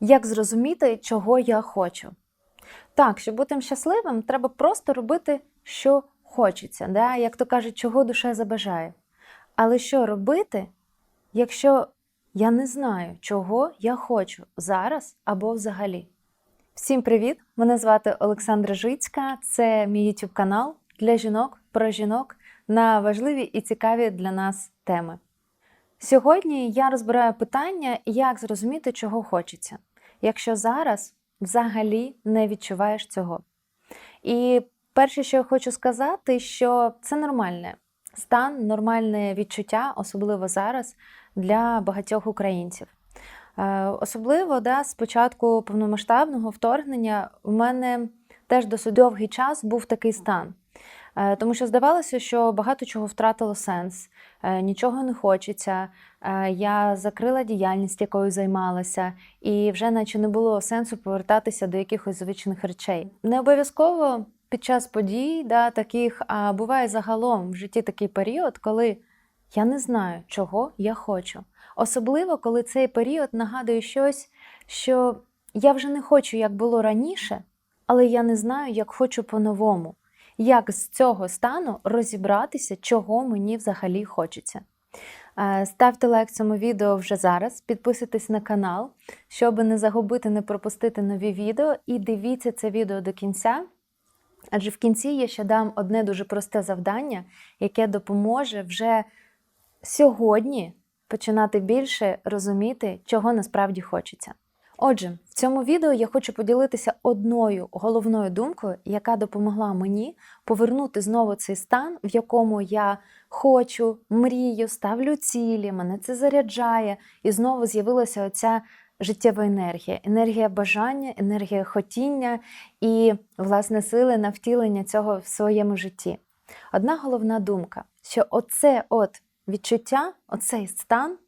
Як зрозуміти, чого я хочу? Так, щоб бути щасливим, треба просто робити, що хочеться, да? як то кажуть, чого душа забажає. Але що робити, якщо я не знаю, чого я хочу зараз або взагалі? Всім привіт! Мене звати Олександра Жицька. Це мій YouTube канал для жінок про жінок на важливі і цікаві для нас теми. Сьогодні я розбираю питання, як зрозуміти, чого хочеться, якщо зараз взагалі не відчуваєш цього. І перше, що я хочу сказати, що це нормальне стан, нормальне відчуття, особливо зараз для багатьох українців. Е, Особливо да, з початку повномасштабного вторгнення у мене теж досить довгий час був такий стан. Е, Тому що здавалося, що багато чого втратило сенс, нічого не хочеться. е, Я закрила діяльність, якою займалася, і вже наче не було сенсу повертатися до якихось звичних речей. Не обов'язково під час подій, да, таких, а буває загалом в житті такий період, коли я не знаю, чого я хочу. Особливо, коли цей період нагадує щось, що я вже не хочу, як було раніше, але я не знаю, як хочу по-новому. Як з цього стану розібратися, чого мені взагалі хочеться. Е, Ставте лайк цьому відео вже зараз, підписуйтесь на канал, щоб не загубити, не пропустити нові відео, і дивіться це відео до кінця. Адже в кінці я ще дам одне дуже просте завдання, яке допоможе вже сьогодні починати більше розуміти, чого насправді хочеться. Отже, в цьому відео я хочу поділитися одною головною думкою, яка допомогла мені повернути знову цей стан, в якому я хочу, мрію, ставлю цілі, мене це заряджає, і знову з'явилася оця життєва енергія, енергія бажання, енергія хотіння і, власне, сили на втілення цього в своєму житті. Одна головна думка, що оце от відчуття, оцей стан,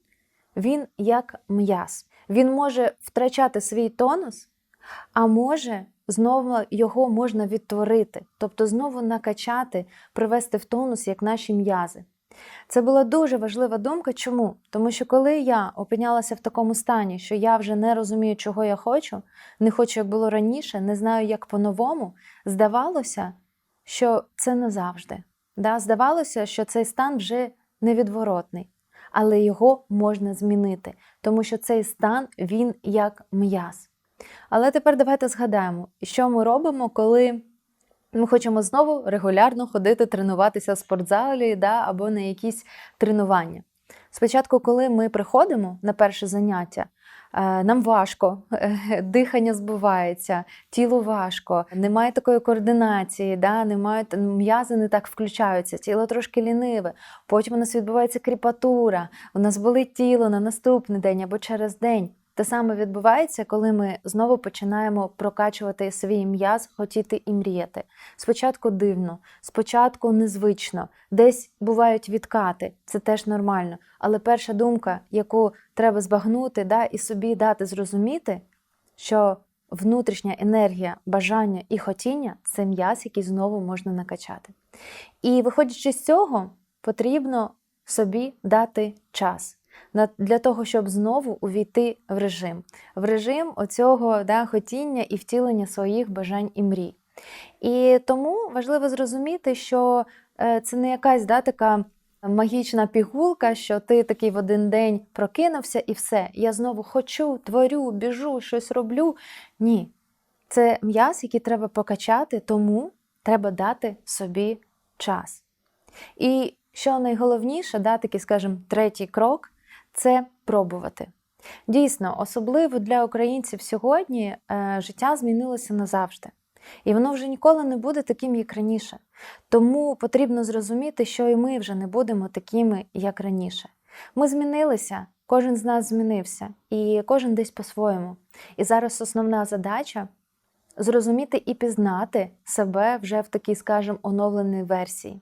він як м'яз. Він може втрачати свій тонус, а може знову його можна відтворити, тобто знову накачати, привести в тонус як наші м'язи. Це була дуже важлива думка. Чому? Тому що коли я опинялася в такому стані, що я вже не розумію, чого я хочу, не хочу, як було раніше, не знаю, як по-новому, здавалося, що це назавжди. Да? Здавалося, що цей стан вже невідворотний, але його можна змінити, тому що цей стан він як м'яз. Але тепер давайте згадаємо, що ми робимо, коли ми хочемо знову регулярно ходити тренуватися в спортзалі да, або на якісь тренування. Спочатку, коли ми приходимо на перше заняття, нам важко, е, дихання збивається, тіло важко, немає такої координації, да, немає, м'язи не так включаються, тіло трошки ліниве. Потім у нас відбувається кріпатура, у нас болить тіло на наступний день або через день. Те саме відбувається, коли ми знову починаємо прокачувати свій м'яз, хотіти і мріяти. Спочатку дивно, спочатку незвично, десь бувають відкати, це теж нормально. Але перша думка, яку треба збагнути, да, і собі дати зрозуміти, що внутрішня енергія, бажання і хотіння це м'яз, який знову можна накачати. І виходячи з цього, потрібно собі дати час для того, щоб знову увійти в режим, в режим оцього да, хотіння і втілення своїх бажань і мрій. І тому важливо зрозуміти, що е, це не якась да, така магічна пігулка, що ти такий в один день прокинувся і все. Я знову хочу, творю, біжу, щось роблю. Ні. Це м'яз, який треба покачати, тому треба дати собі час. І що найголовніше, да, такий, скажімо, третій крок це пробувати. Дійсно, особливо для українців сьогодні е, життя змінилося назавжди. І воно вже ніколи не буде таким, як раніше. Тому потрібно зрозуміти, що і ми вже не будемо такими, як раніше. Ми змінилися, кожен з нас змінився, і кожен десь по-своєму. І зараз основна задача зрозуміти і пізнати себе вже в такій, скажімо, оновленій версії.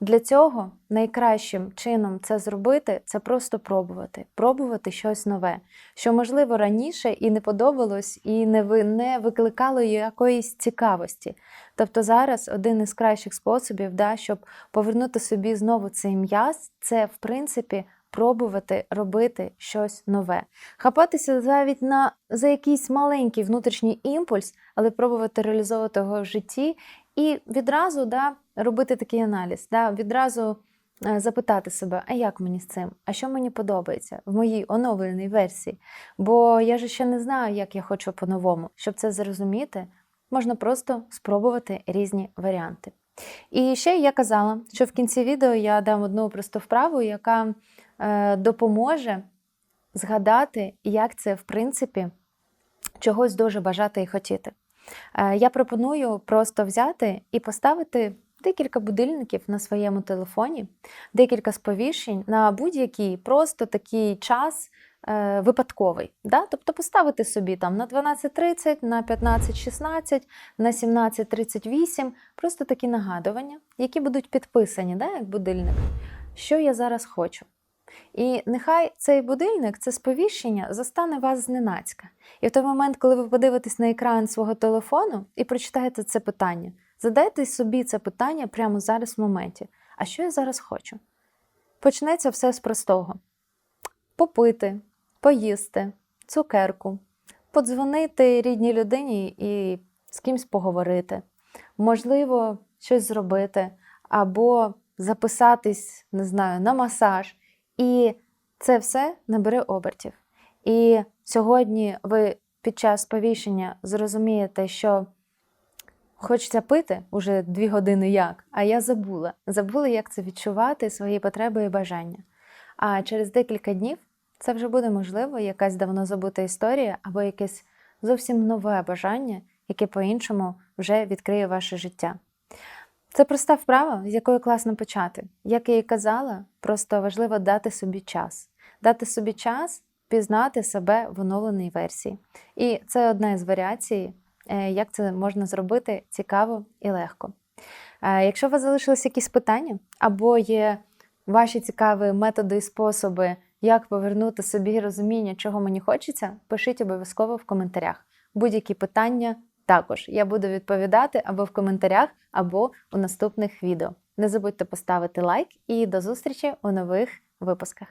Для цього найкращим чином це зробити це просто пробувати, пробувати щось нове, що можливо раніше і не подобалось, і не ви не викликало якоїсь цікавості. Тобто зараз один із кращих способів, да, щоб повернути собі знову цей м'яз, це в принципі пробувати робити щось нове, хапатися навіть на за якийсь маленький внутрішній імпульс, але пробувати реалізовувати його в житті і відразу да, робити такий аналіз, да, відразу е, запитати себе, а як мені з цим? А що мені подобається в моїй оновленій версії? Бо я ж ще не знаю, як я хочу по-новому. Щоб це зрозуміти, можна просто спробувати різні варіанти. І ще я казала, що в кінці відео я дам одну просту вправу, яка допоможе згадати, як це в принципі чогось дуже бажати і хотіти. Е, я пропоную просто взяти і поставити декілька будильників на своєму телефоні, декілька сповіщень на будь-який просто такий час е, випадковий. Да? Тобто поставити собі там на 12.30, на 15.16, на 17.38, просто такі нагадування, які будуть підписані, да, як будильник, що я зараз хочу. І нехай цей будильник, це сповіщення, застане вас зненацька. І в той момент, коли ви подивитесь на екран свого телефону і прочитаєте це питання, задайте собі це питання прямо зараз в моменті. А що я зараз хочу? Почнеться все з простого: попити, поїсти, цукерку, подзвонити рідній людині і з кимсь поговорити, можливо, щось зробити, або записатись, не знаю, на масаж. І це все набере обертів. І сьогодні ви під час повішення зрозумієте, що хочеться пити уже дві години як, а я забула. Забула, як це відчувати, свої потреби і бажання. А через декілька днів це вже буде можливо, якась давно забута історія або якесь зовсім нове бажання, яке по-іншому вже відкриє ваше життя. Це проста вправа, з якої класно почати. Як я і казала, просто важливо дати собі час, дати собі час пізнати себе в оновленій версії. І це одна із варіацій, е, як це можна зробити цікаво і легко. Е, Якщо у вас залишились якісь питання, або є ваші цікаві методи і способи, як повернути собі розуміння, чого мені хочеться, пишіть обов'язково в коментарях. Будь-які питання також я буду відповідати або в коментарях, або у наступних відео. Не забудьте поставити лайк і до зустрічі у нових випусках.